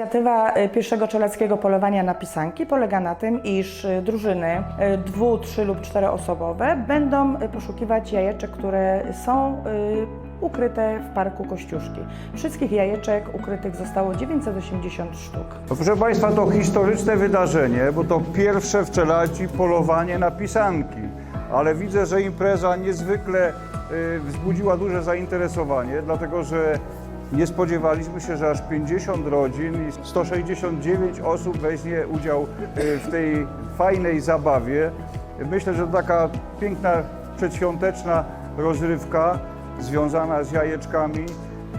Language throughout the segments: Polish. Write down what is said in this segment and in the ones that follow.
Inicjatywa y, pierwszego czeleckiego polowania na pisanki polega na tym, iż y, drużyny y, dwu, trzy lub czteroosobowe będą poszukiwać jajeczek, które są ukryte w parku Kościuszki. Wszystkich jajeczek ukrytych zostało 980 sztuk. Proszę Państwa, to historyczne wydarzenie, bo to pierwsze w Czeladzi polowanie na pisanki. Ale widzę, że impreza niezwykle wzbudziła duże zainteresowanie, dlatego że nie spodziewaliśmy się, że aż 50 rodzin i 169 osób weźmie udział y, w tej fajnej zabawie. Myślę, że to taka piękna, przedświąteczna rozrywka związana z jajeczkami.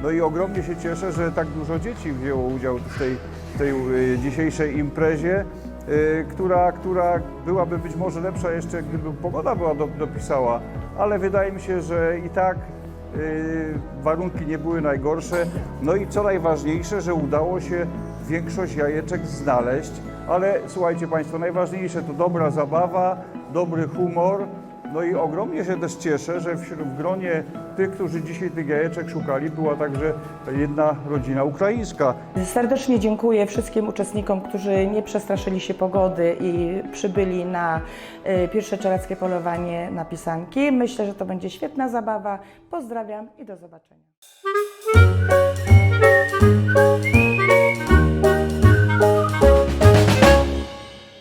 No i ogromnie się cieszę, że tak dużo dzieci wzięło udział w tej, tej y, dzisiejszej imprezie, y, która, która byłaby być może lepsza jeszcze, gdyby pogoda była do, dopisała, ale wydaje mi się, że i tak warunki nie były najgorsze. No i co najważniejsze, że udało się większość jajeczek znaleźć, ale słuchajcie Państwo, najważniejsze to dobra zabawa, dobry humor, no i ogromnie się też cieszę, że wśród w gronie tych, którzy dzisiaj tych jajeczek szukali, była także jedna rodzina ukraińska. Serdecznie dziękuję wszystkim uczestnikom, którzy nie przestraszyli się pogody i przybyli na y, pierwsze czeleckie polowanie na pisanki. Myślę, że to będzie świetna zabawa. Pozdrawiam i do zobaczenia.